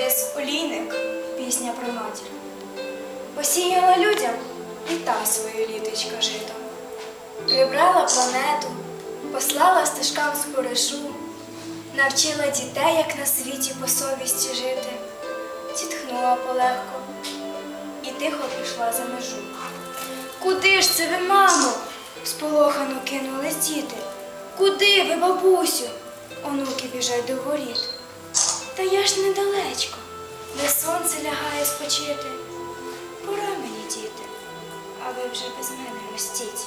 Борис Олійник, пісня про матір. Посіяла людям і та своє літочка жито. Прибрала планету, послала стежкам споришу, навчила дітей, як на світі по совісті жити, зітхнула полегко і тихо пішла за межу. Куди ж це ви, мамо? сполохано кинулись діти. Куди ви, бабусю? Онуки біжать до воріт. Та я ж недалечко, де сонце лягає спочити. Пора мені, діти, а ви вже без мене ростіть.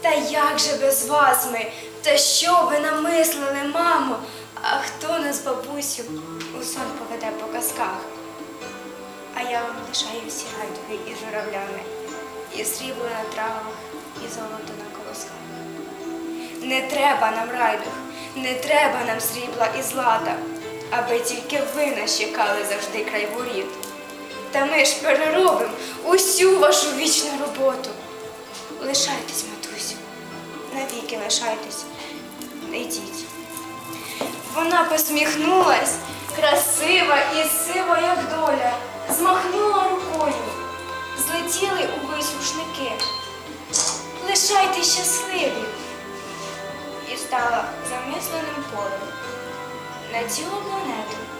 Та як же без вас ми? Та що ви намислили, мамо? А хто нас, бабусю, у сон поведе по казках? А я вам лишаю всі гайдуги із журавлями, і срібло на травах, і золото на колосках. Не треба нам райдух, не треба нам срібла і злата, аби тільки ви нас чекали завжди край воріт. Та ми ж переробимо усю вашу вічну роботу. Лишайтесь, матусю, навіки лишайтесь, не йдіть. Вона посміхнулась, красива і сива, як доля, змахнула рукою, злетіли увесь рушники. Лишайтесь щасливі. І стала замисленим полем на цілу планету.